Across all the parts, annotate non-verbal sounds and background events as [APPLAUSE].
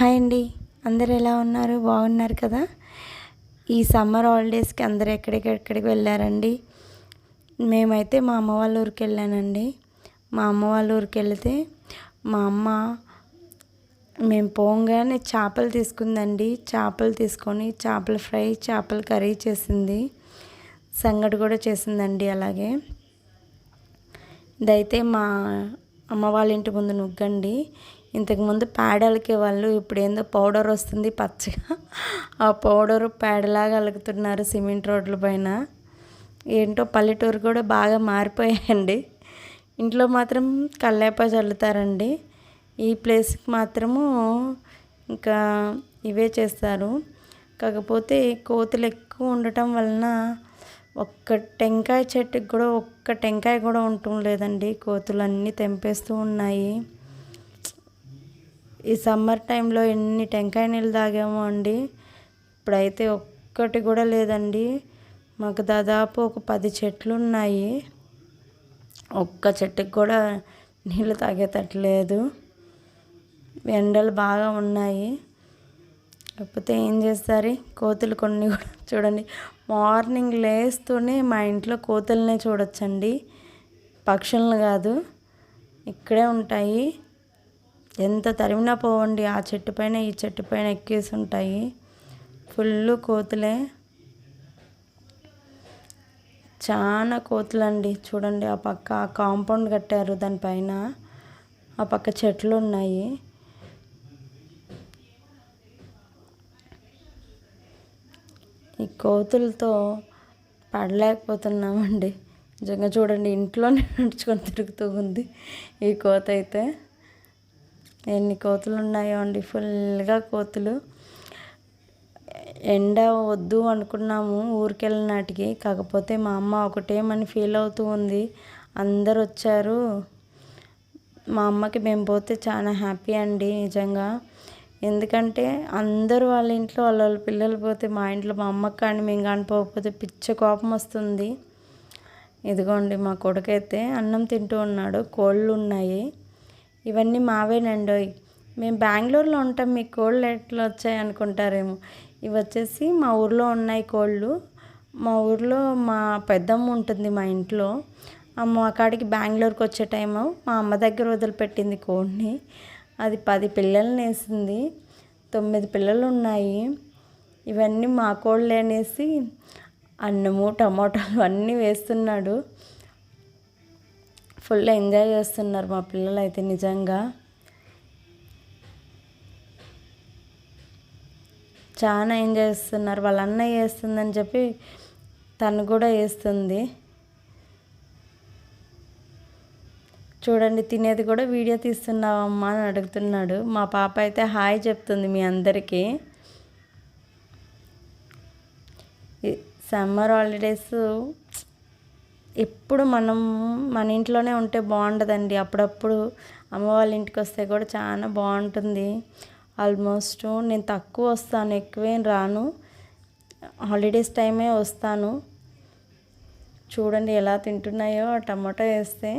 Hi అండి. అందరు ఎలా ఉన్నారు? బాగున్నారు కదా? ఈ సమ్మర్ హాలిడేస్కి అందరు ఎక్కడికెక్కడికి వెళ్ళారండి? మేమైతే మా అమ్మ వాళ్ళ ఊరికి వెళ్ళానండి. మా అమ్మ వాళ్ళ ఊరికి వెళితే మా అమ్మ మేము పోగానే చేపలు తీసుకుందండి. చేపలు తీసుకొని చేపల ఫ్రై చేపల కర్రీ చేసింది. సంగటి కూడా చేసిందండి అలాగే. ఇదైతే మా అమ్మ వాళ్ళ ఇంటి ముందు నుగ్గండి. ఇంతకుముందు పేడలకే వాళ్ళు ఇప్పుడు ఏందో పౌడర్ వస్తుంది పచ్చగా. ఆ పౌడర్ పేడలాగా అలుగుతున్నారు సిమెంట్ రోడ్ల పైన. ఏంటో పల్లెటూరు కూడా బాగా మారిపోయాయండి. ఇంట్లో మాత్రం కల్లేప చల్లుతారండి. ఈ ప్లేస్కి మాత్రము ఇంకా ఇవే చేస్తారు. కాకపోతే కోతులు ఎక్కువ ఉండటం వలన ఒక్క టెంకాయ చెట్టుకి కూడా ఒక్క టెంకాయ కూడా ఉండటం లేదండి. కోతులు అన్నీ తెంపేస్తూ ఉన్నాయి. ఈ సమ్మర్ టైంలో ఎన్ని టెంకాయ నీళ్ళు తాగామో అండి. ఇప్పుడైతే ఒక్కటి కూడా లేదండి. మాకు దాదాపు ఒక పది చెట్లు ఉన్నాయి. ఒక్క చెట్టుకి కూడా నీళ్ళు తాగేటట్లేదు. ఎండలు బాగా ఉన్నాయి. కాకపోతే ఏం చేస్తారు? కోతులు కొన్ని కూడా [LAUGHS] చూడండి. మార్నింగ్ లేస్తూనే మా ఇంట్లో కోతులనే చూడొచ్చండి. పక్షులను కాదు. ఇక్కడే ఉంటాయి. ఎంత తరిమినా పోవండి ఆ చెట్టు పైన ఈ చెట్టు పైన ఎక్కేసి ఉంటాయి ఫుల్ కోతులే. చాలా కోతులండి. చూడండి ఆ పక్క కాంపౌండ్ కట్టారు దానిపైన ఆ పక్క చెట్లు ఉన్నాయి ఈ కోతులతో పడలేకపోతున్నామండి. నిజంగా చూడండి ఇంట్లోనే నడుచుకొని తిరుగుతూ ఉంది ఈ కోత అయితే ఎన్ని కోతులు ఉన్నాయో అండి ఫుల్గా కోతులు. ఎండ వద్దు అనుకున్నాము ఊరికెళ్ళినాటికి కాకపోతే మా అమ్మ ఒకటేమని ఫీల్ అవుతూ ఉంది. అందరు వచ్చారు. మా అమ్మకి మేము పోతే చాలా హ్యాపీ అండి నిజంగా. ఎందుకంటే అందరూ వాళ్ళ ఇంట్లో వాళ్ళ వాళ్ళ పిల్లలు పోతే మా ఇంట్లో మా అమ్మకి కానీ మేము కానీ పోకపోతే పిచ్చ కోపం వస్తుంది. ఇదిగోండి మా కొడుకైతే అన్నం తింటూ ఉన్నాడు. కోళ్ళు ఉన్నాయి. ఇవన్నీ మావేనండోయ్. మేము బెంగళూరులో ఉంటాం మీ కోళ్ళు ఎట్లా వచ్చాయి అనుకుంటారేమో. ఇవి వచ్చేసి మా ఊర్లో ఉన్నాయి కోళ్ళు. మా ఊర్లో మా పెద్దమ్మ ఉంటుంది మా ఇంట్లో. అమ్మ అక్కడికి బెంగళూరుకి వచ్చే టైము మా అమ్మ దగ్గర వదిలిపెట్టింది కోడిని. అది పది పిల్లల్ని వేసింది. తొమ్మిది పిల్లలు ఉన్నాయి. ఇవన్నీ మా కోళ్ళు అనేసి అన్నము టమాటాలు అన్నీ వేస్తున్నాడు. ఫుల్ ఎంజాయ్ చేస్తున్నారు మా పిల్లలు అయితే నిజంగా. చాలా ఎంజాయ్ చేస్తున్నారు. వాళ్ళ అన్నయ్య వేస్తుందని చెప్పి తను కూడా వేస్తుంది చూడండి తినేది కూడా వీడియో తీస్తున్నావమ్మా అని అడుగుతున్నాడు. మా పాప అయితే హాయ్ చెప్తుంది మీ అందరికీ. సమ్మర్ హాలిడేస్ ఎప్పుడు మనం మన ఇంట్లోనే ఉంటే బాగుండదండి. అప్పుడప్పుడు అమ్మ వాళ్ళ ఇంటికి వస్తే కూడా చాలా బాగుంటుంది. ఆల్మోస్ట్ నేను తక్కువ వస్తాను ఎక్కువేం రాను. హాలిడేస్ టైమే వస్తాను. చూడండి ఎలా తింటున్నాయో ఆ టమాటో వేస్తే.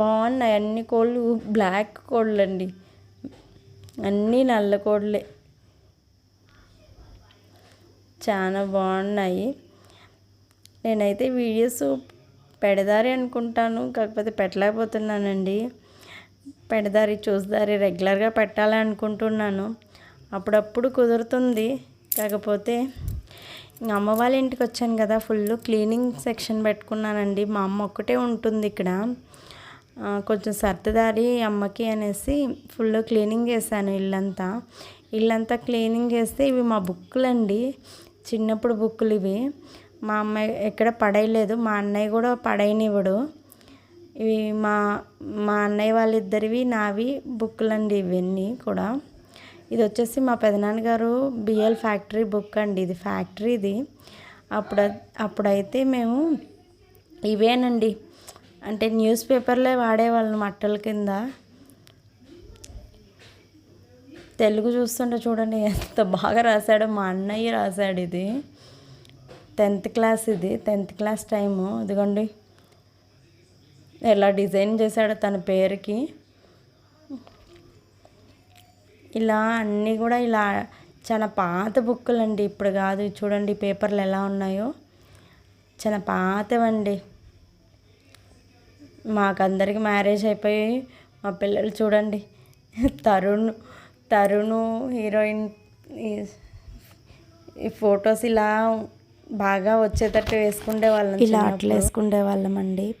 బాగున్నాయి అన్ని కోళ్ళు బ్లాక్ కోళ్ళు అండి అన్నీ నల్ల కోళ్ళే. చాలా బాగున్నాయి. నేనైతే వీడియోస్ పెడదారి అనుకుంటాను కాకపోతే పెట్టలేకపోతున్నానండి. పెడదారి చూసదారి రెగ్యులర్గా పెట్టాలి అనుకుంటున్నాను. అప్పుడప్పుడు కుదురుతుంది. కాకపోతే అమ్మ వాళ్ళ ఇంటికి వచ్చాను కదా ఫుల్ క్లీనింగ్ సెక్షన్ పెట్టుకున్నానండి. మా అమ్మ ఒక్కటే ఉంటుంది ఇక్కడ. కొంచెం సర్దదారి అమ్మకి అనేసి ఫుల్ క్లీనింగ్ చేశాను ఇల్లంతా. ఇల్లంతా క్లీనింగ్ చేస్తే ఇవి మా బుక్కులండి. చిన్నప్పుడు బుక్కులు ఇవి. మా అమ్మాయి ఎక్కడ పడేయలేదు. మా అన్నయ్య కూడా పడేయనివ్వడు. ఇవి మా మా అన్నయ్య వాళ్ళిద్దరివి నావి బుక్లు అండి ఇవన్నీ కూడా. ఇది వచ్చేసి మా పెదనాన్నగారు బిఎల్ ఫ్యాక్టరీ బుక్ అండి. ఇది ఫ్యాక్టరీ ఇది. అప్పుడు అప్పుడైతే మేము ఇవేనండి. అంటే న్యూస్ పేపర్లే వాడేవాళ్ళం అట్టల కింద. తెలుగు చూస్తుంటే చూడండి ఎంత బాగా రాశాడో మా అన్నయ్య రాశాడు ఇది. టెన్త్ క్లాస్ ఇది టెన్త్ క్లాస్ టైము. ఇదిగోండి. ఎలా డిజైన్ చేశాడు తన పేరుకి. ఇలా అన్నీ కూడా ఇలా చాలా పాత బుక్కులు అండి ఇప్పుడు కాదు చూడండి పేపర్లు ఎలా ఉన్నాయో. చాలా పాతవండి. మాకందరికి మ్యారేజ్ అయిపోయి మా పిల్లలు చూడండి. తరుణ్ తరుణు హీరోయిన్ ఈ ఫొటోస్ ఇలా బాగా వచ్చేటట్టు వేసుకుండే వాళ్ళం ఇలా అట్లా వేసుకుండే వాళ్ళం అండి.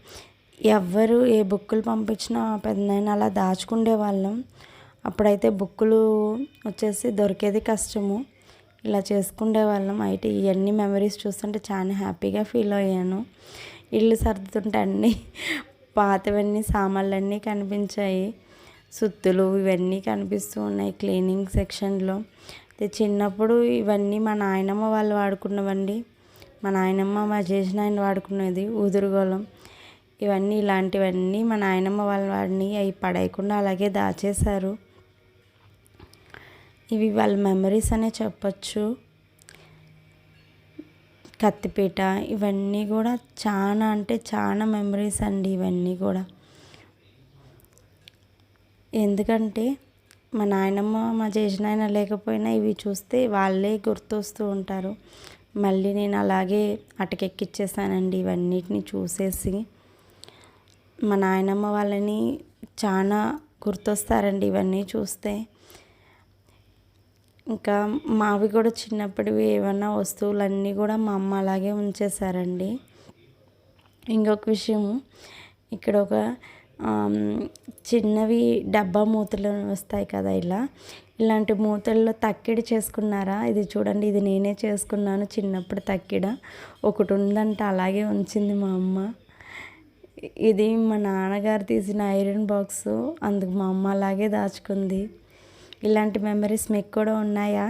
ఎవ్వరు ఏ బుక్కులు పంపించినా పెద్దనైనా అలా దాచుకుండే వాళ్ళం. అప్పుడైతే బుక్కులు వచ్చేసి దొరికేది కష్టము. ఇలా చేసుకుండే వాళ్ళం. అయితే ఇవన్నీ మెమరీస్ చూస్తుంటే చాలా హ్యాపీగా ఫీల్ అయ్యాను. ఇల్లు సర్దుతుంటే అన్నీ పాతవన్నీ సామాన్లన్నీ కనిపించాయి. సుత్తులు ఇవన్నీ కనిపిస్తూ ఉన్నాయి క్లీనింగ్ సెక్షన్లో. అయితే చిన్నప్పుడు ఇవన్నీ మా నాయనమ్మ వాళ్ళు వాడుకున్నవండి. మా నాయనమ్మ మా చేసిన ఆయన వాడుకునేది ఊదురుగోళం. ఇవన్నీ ఇలాంటివన్నీ మా నాయనమ్మ వాళ్ళ వాడిని అవి పడేయకుండా అలాగే దాచేశారు. ఇవి వాళ్ళ మెమరీస్ అనే చెప్పచ్చు. కత్తిపీట ఇవన్నీ కూడా చాలా అంటే చాలా మెమరీస్ అండి ఇవన్నీ కూడా. ఎందుకంటే మా నాయనమ్మ మా చేసిన ఆయన లేకపోయినా ఇవి చూస్తే వాళ్ళే గుర్తొస్తూ ఉంటారు. మళ్ళీ నేను అలాగే అటకెక్కిచ్చేసానండి ఇవన్నిటిని చూసేసి. మా నాయనమ్మ వాళ్ళని చాలా గుర్తొస్తారండి ఇవన్నీ చూస్తే. ఇంకా మావి కూడా చిన్నప్పటివి ఏమన్నా వస్తువులన్నీ కూడా మా అమ్మ అలాగే ఉంచేసారండి ఇంకొక విషయం ఇక్కడ ఒక చిన్నవి డబ్బా మూతలు వస్తాయి కదా ఇలా. ఇలాంటి మూతల్లో తక్కిడి చేసుకున్నారా? ఇది చూడండి ఇది నేనే చేసుకున్నాను చిన్నప్పుడు తక్కిడ. ఒకటి ఉందంట అలాగే ఉంచింది మా అమ్మ. ఇది మా నాన్నగారు తీసిన ఐరన్ బాక్స్ అందుకు మా అమ్మ అలాగే దాచుకుంది. ఇలాంటి మెమరీస్ మీకు కూడా ఉన్నాయా?